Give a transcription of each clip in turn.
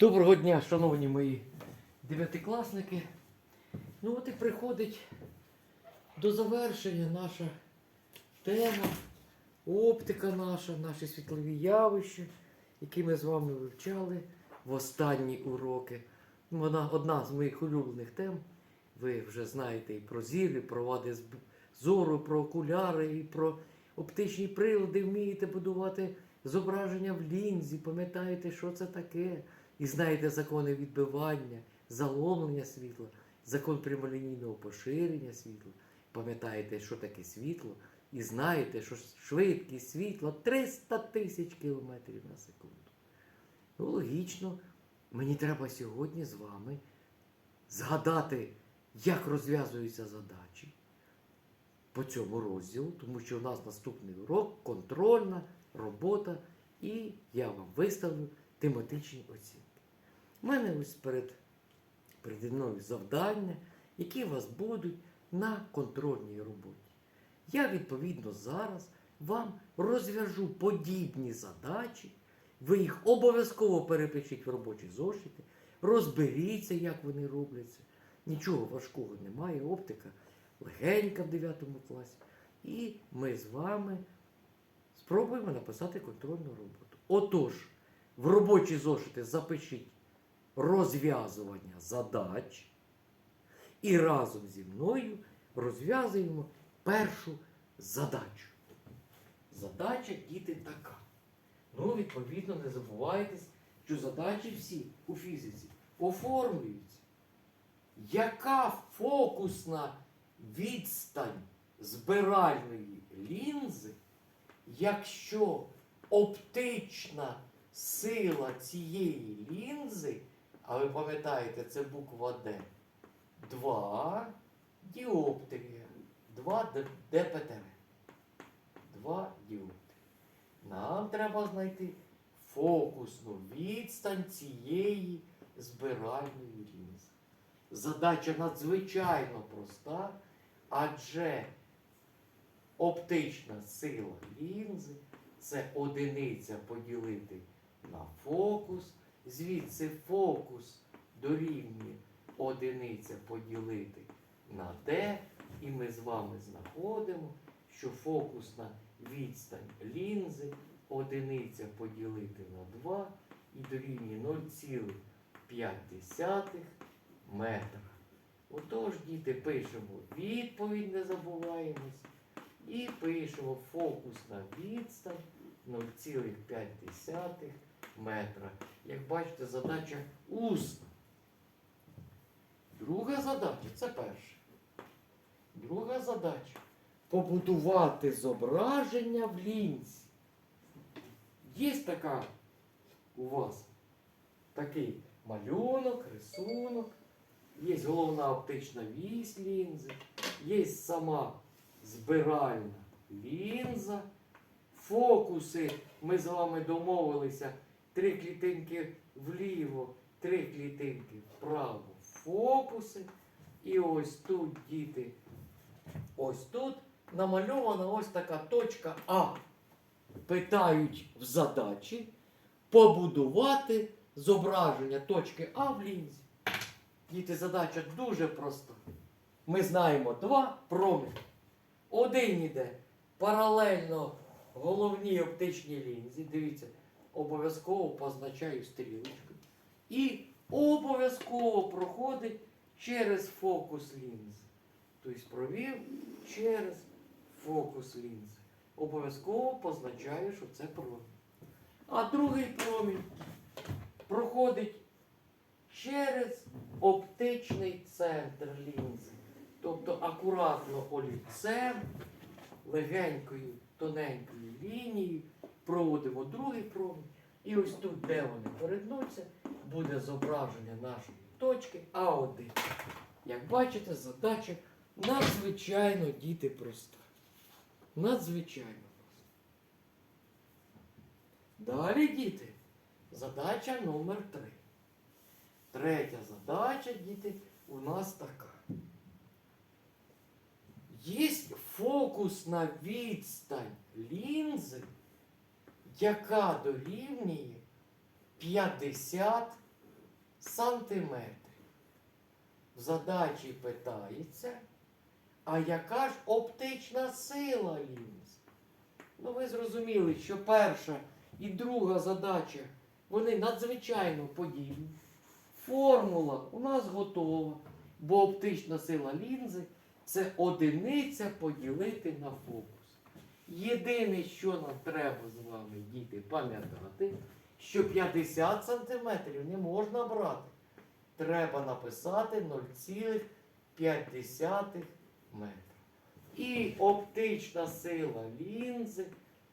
Доброго дня, шановні мої дев'ятикласники. Ну от і приходить до завершення наша тема, оптика наша, наші світлові явища, які ми з вами вивчали в останні уроки. Вона одна з моїх улюблених тем. Ви вже знаєте і про зір, про вади зору, про окуляри, і про оптичні прилади, вмієте будувати зображення в лінзі, пам'ятаєте, що це таке. І знаєте закони відбивання, заломлення світла, закон прямолінійного поширення світла. Пам'ятаєте, що таке світло, і знаєте, що швидкість світла 300 тисяч кілометрів на секунду. Ну, логічно, мені треба сьогодні з вами згадати, як розв'язуються задачі по цьому розділу, тому що у нас наступний урок контрольна робота, і я вам виставлю тематичні оцінки. У мене ось перед, переді мною завдання, які у вас будуть на контрольній роботі. Я, відповідно, зараз вам розв'яжу подібні задачі, ви їх обов'язково перепишіть в робочі зошити, розберіться, як вони робляться. Нічого важкого немає, оптика легенька в 9 класі. І ми з вами спробуємо написати контрольну роботу. Отож, в робочі зошити запишіть розв'язування задач. І разом зі мною розв'язуємо першу задачу. Задача діти така. Ну, відповідно, не забувайтесь, що задачі всі у фізиці оформлюються. Яка фокусна відстань збиральної лінзи, якщо оптична сила цієї лінзи, а ви пам'ятаєте, це буква Д, 2 діоптрія, 2 ДПТР. 2 діоптрія. Нам треба знайти фокусну відстань цієї збиральної лінзи. Задача надзвичайно проста, адже оптична сила лінзи це одиниця поділити на фокус. Звідси фокус дорівнює одиниця поділити на d, і ми з вами знаходимо, що фокусна відстань лінзи одиниця поділити на 2 і дорівнює 0,5 метра. Отож, діти, пишемо відповідь, не забуваємось. І пишемо фокусна відстань 0,5 метра. Як бачите, задача усна. Друга задача це перша. Друга задача побудувати зображення в лінзі. Є така у вас такий малюнок, рисунок, є головна оптична вісь лінзи, є сама збиральна лінза, фокуси. Ми з вами домовилися три клітинки вліво, три клітинки вправо, фокуси. І ось тут, діти, ось тут намальована ось така точка А. Питають в задачі побудувати зображення точки А в лінзі. Діти, задача дуже проста. Ми знаємо два промені. Один іде паралельно головній оптичній лінзі. Дивіться, обов'язково позначаю стрілочкою. І обов'язково проходить через фокус лінзи. Тобто провів через фокус лінзи. Обов'язково позначаю, що це промінь. А другий промінь проходить через оптичний центр лінзи. Тобто акуратно олівцем, легенькою, тоненькою лінією проводимо другий промінь. І ось тут, де вони перетнуться, буде зображення нашої точки А1. Як бачите, задача надзвичайно діти проста. Надзвичайно проста. Далі, діти, задача номер 3. Третя задача, діти, у нас така. Є фокусна відстань лінзи, яка дорівнює 50 сантиметрів. В задачі питається, а яка ж оптична сила лінз? Ну, ви зрозуміли, що перша і друга задача, вони надзвичайно подібні. Формула у нас готова, бо оптична сила лінзи це одиниця поділити на фокус. Єдине, що нам треба з вами, діти, пам'ятати, що 50 см не можна брати. Треба написати 0,5 метра. І оптична сила лінзи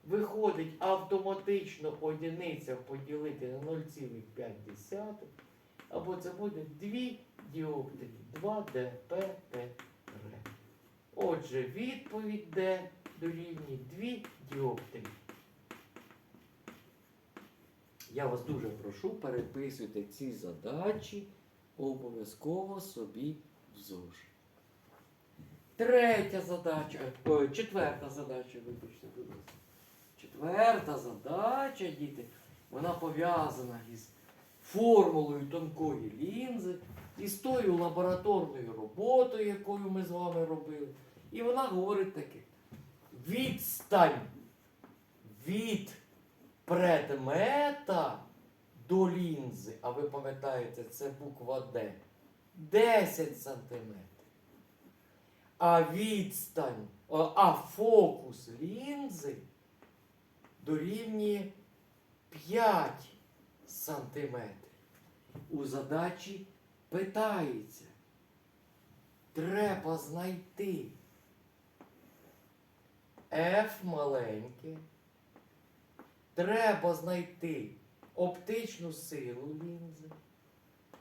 виходить автоматично одиниця поділити на 0,5, або це буде 2 діоптрії, 2 ДПТР. Отже, відповідь Д дорівнює 2 діоптрії. Я вас дуже прошу, переписуйте ці задачі обов'язково собі в зошит. Третя задача, ой, четверта задача, вибачте, будь ласка. Четверта задача, діти, вона пов'язана із формулою тонкої лінзи, із тою лабораторною роботою, якою ми з вами робили. І вона говорить таке: відстань від предмета до лінзи, а ви пам'ятаєте, це буква Д, 10 сантиметрів. А відстань, а- фокус лінзи дорівнює 5 сантиметрів. У задачі питається, треба знайти F маленьке, треба знайти оптичну силу лінзи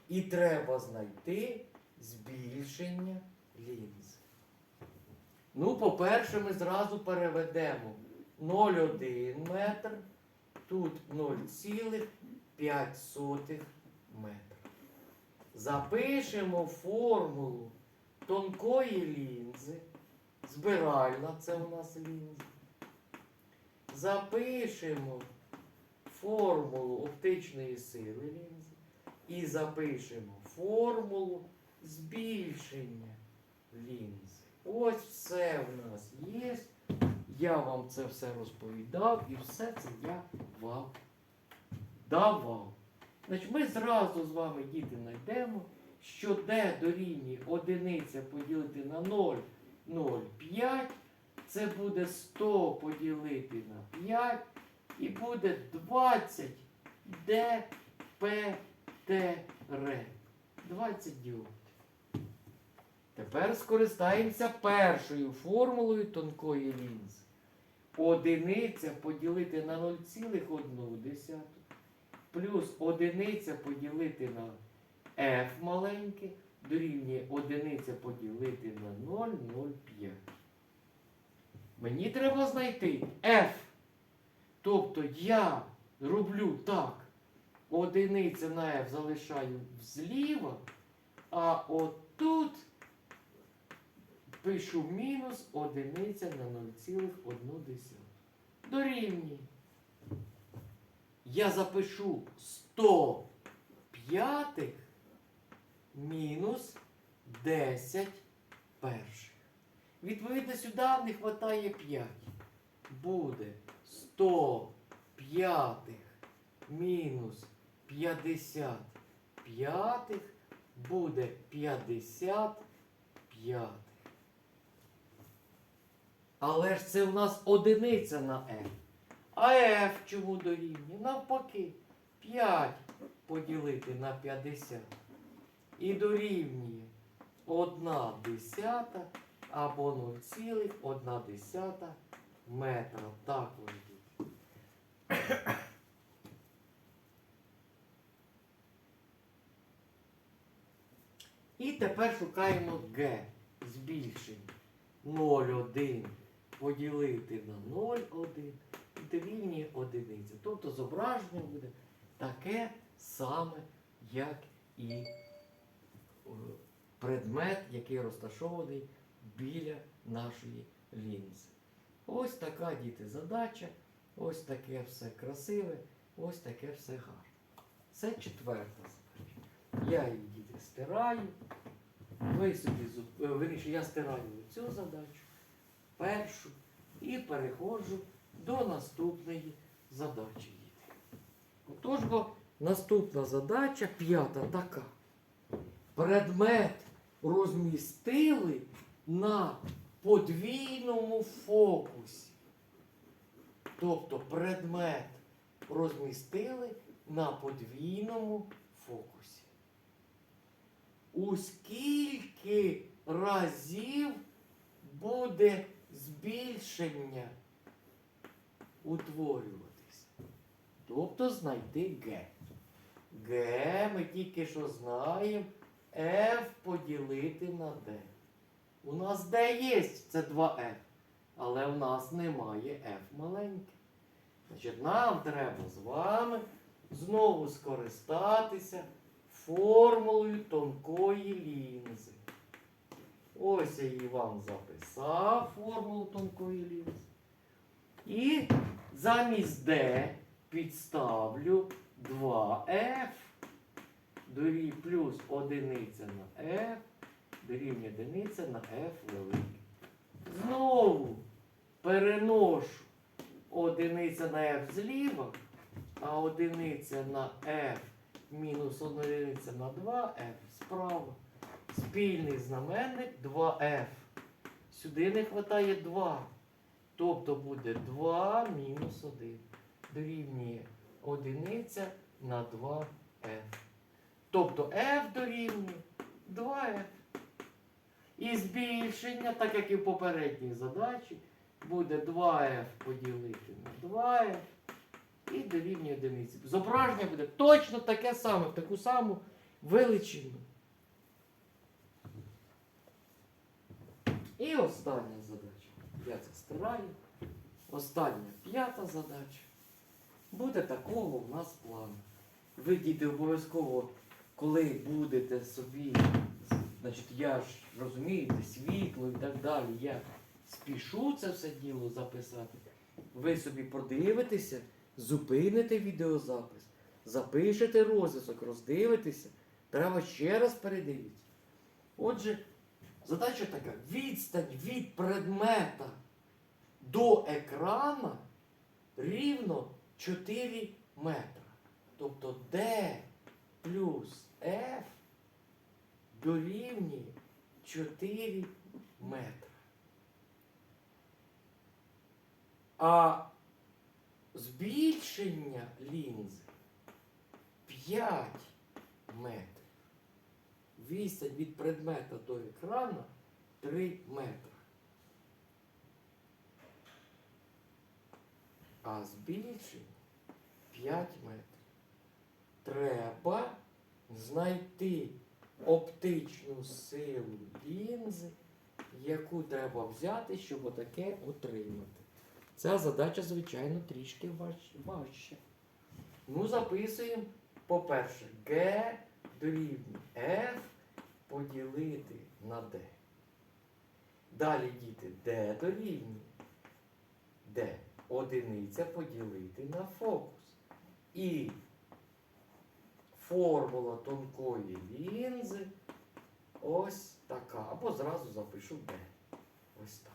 і треба знайти збільшення лінзи. Ну, по-перше, ми зразу переведемо 0,1 метр, тут 0,5 метра. Запишемо формулу тонкої лінзи. Збиральна це у нас лінза. Запишемо формулу оптичної сили лінзи і запишемо формулу збільшення лінзи. Ось все в нас є. Я вам це все розповідав і все це я вам давав. Значить, ми зразу з вами, діти, знайдемо, що d дорівнює одиниця поділити на 0,05, це буде 100 поділити на 5 і буде 20 ДПТР. 20 діод. Тепер скористаємося першою формулою тонкої лінзи. Одиниця поділити на 0,1 плюс одиниця поділити на f маленьке дорівнює одиниця поділити на 0,05. Мені треба знайти f. Тобто я роблю так. Одиниця на f залишаю зліва, а отут пишу мінус одиниця на 0,1. Дорівнює. Я запишу 100 п'ятих мінус 10 перших. Відповідно, сюди не вистачає 5. Буде 100 п'ятих мінус 50 п'ятих буде 50 п'ятих. Але ж це в нас одиниця на f. А f чому дорівнює? Навпаки, 5 поділити на 50. І дорівнює 1 десята або 0,1 метра. Так вийде. І тепер шукаємо Г. Збільшення. 0,1 поділити на 0,1 і дорівнює одиниця. Тобто зображення буде таке саме, як і предмет, який розташований біля нашої лінзи. Ось така діти задача, ось таке все красиве, ось таке все гарне. Це четверта задача. Я її діти стираю. Ви собі е, вирішую, я стираю цю задачу, першу, і переходжу до наступної задачі. Отож, наступна задача, п'ята така. Предмет розмістили на подвійному фокусі. Тобто предмет розмістили на подвійному фокусі. У скільки разів буде збільшення утворюватись? Тобто знайти Г. Г ми тільки що знаємо F поділити на D. У нас D є, це 2F. Але в нас немає F маленьке. Значить, нам треба з вами знову скористатися формулою тонкої лінзи. Ось я її вам записав, формулу тонкої лінзи. І замість D підставлю 2F дорі плюс одиниця на F дорівнює одиниця на F велике. Знову переношу одиниця на F зліва, а одиниця на F мінус одиниця на 2F справа. Спільний знаменник 2F. Сюди не вистачає 2. Тобто буде 2 мінус 1. Дорівнює одиниця на 2F. Тобто F дорівнює 2F. І збільшення, так як і в попередній задачі, буде 2F поділити на 2F і дорівнює одиниці. Зображення буде точно таке саме, в таку саму величину. І остання задача. Я це стираю. Остання п'ята задача. Буде такого в нас плану. Ви, діти, обов'язково, коли будете собі, значить, я ж розумієте, світло і так далі, я спішу це все діло записати. Ви собі подивитеся, зупините відеозапис, запишете розв'язок, роздивитеся, треба ще раз передивитися. Отже, задача така: відстань від предмета до екрана рівно 4 метра. Тобто D плюс F дорівнює 4 метри. А збільшення лінзи 5 метрів. Відстань від предмета до екрану 3 метри. А збільшення 5 метрів. Треба знайти оптичну силу лінзи, яку треба взяти, щоб отаке отримати. Ця задача, звичайно, трішки важ- важча. Ну, записуємо, по-перше, G дорівнює F поділити на D. Далі діти D дорівнює D одиниця поділити на фокус. І формула тонкої лінзи ось така. Або зразу запишу D. Ось так.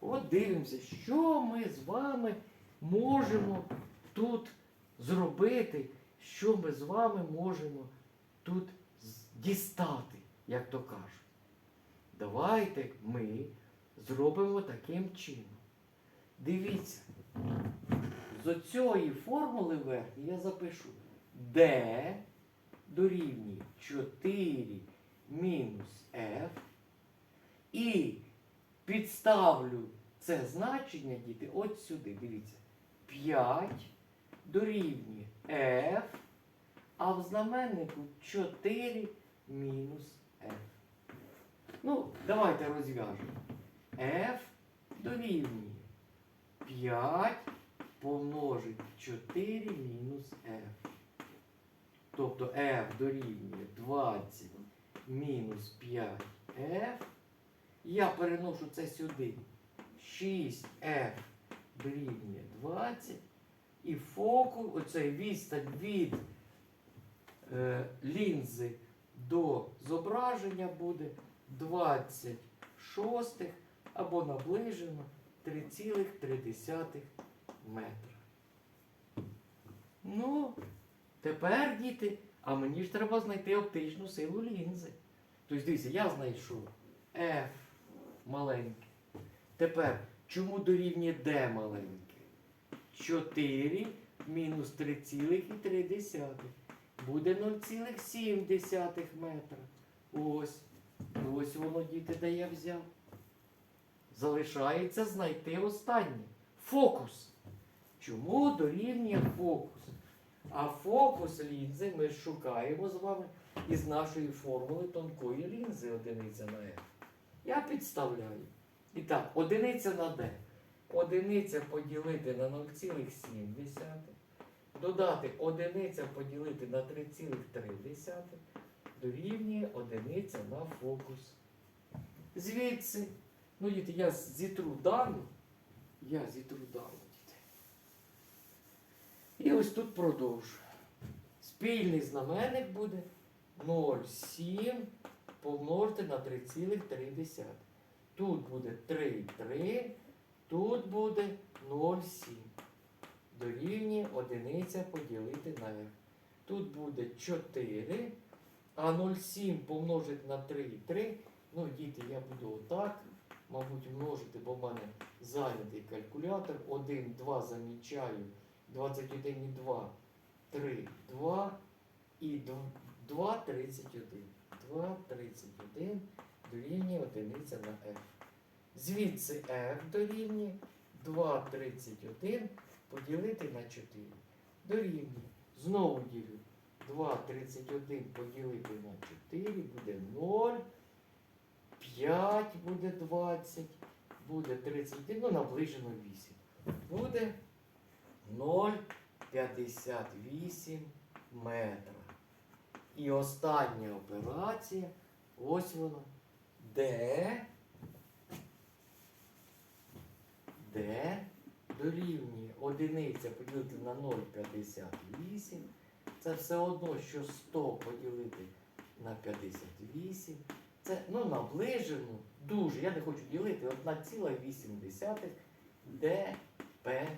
От дивимося, що ми з вами можемо тут зробити, що ми з вами можемо тут дістати, як то кажуть. Давайте ми зробимо таким чином. Дивіться, з цієї формули верхньої я запишу D дорівнює 4 мінус F і підставлю це значення, діти, от сюди. Дивіться. 5 дорівнює F, а в знаменнику 4 мінус F. Ну, давайте розв'яжемо. F дорівнює 5 помножить 4 мінус F. Тобто F дорівнює 20 мінус 5F. Я переношу це сюди. 6F дорівнює 20. І фокус, оцей відстань від е, лінзи до зображення буде 26 або наближено 3,3 метра. Ну, тепер, діти, а мені ж треба знайти оптичну силу лінзи. Тобто, дивіться, я знайшов F маленьке. Тепер, чому дорівнює D маленьке? 4 мінус 3,3 буде 0,7 метра. Ось. Ось воно, діти, де я взяв. Залишається знайти останнє. Фокус. Чому дорівнює фокус? А фокус лінзи ми шукаємо з вами із нашої формули тонкої лінзи одиниця на F. Я підставляю. І так, одиниця на D. Одиниця поділити на 0,7. Додати одиниця поділити на 3,3 дорівнює одиниця на фокус. Звідси, ну діти, я зітру дану. Я зітру дану. І ось тут продовжу. Спільний знаменник буде 0,7 помножити на 3,3. Тут буде 3,3, тут буде 0,7. Дорівнює одиниця поділити на f. Тут буде 4, а 0,7 помножити на 3,3. Ну, діти, я буду отак, мабуть, множити, бо в мене зайнятий калькулятор. 1, 2 замічаю, 21 і 2, 3, 2 і 2, 31. 2, 31 дорівнює одиниця на f. Звідси f дорівнює 2, 31 поділити на 4. Дорівнює. Знову ділю. 2, 31 поділити на 4 буде 0. 5 буде 20, буде 31, ну наближено 8. Буде 0,58 метра. І остання операція, ось вона, де, де дорівнює одиниця поділити на 0,58. Це все одно, що 100 поділити на 58. Це ну, наближено дуже. Я не хочу ділити 1,8 ДПТР.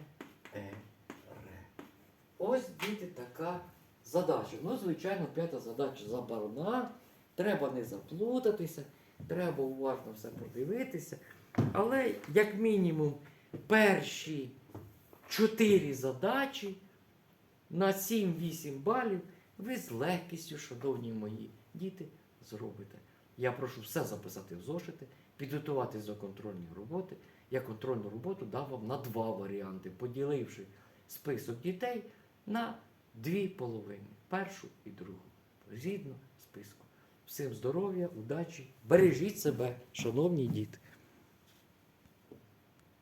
Ось діти така задача. Ну, звичайно, п'ята задача забарна. Треба не заплутатися, треба уважно все подивитися. Але, як мінімум, перші чотири задачі на 7-8 балів ви з легкістю, шановні мої діти, зробите. Я прошу все записати в зошити, підготуватись до контрольної роботи. Я контрольну роботу дав вам на два варіанти, поділивши список дітей на дві половини першу і другу. Згідно списку. Всім здоров'я, удачі, бережіть себе, шановні діти.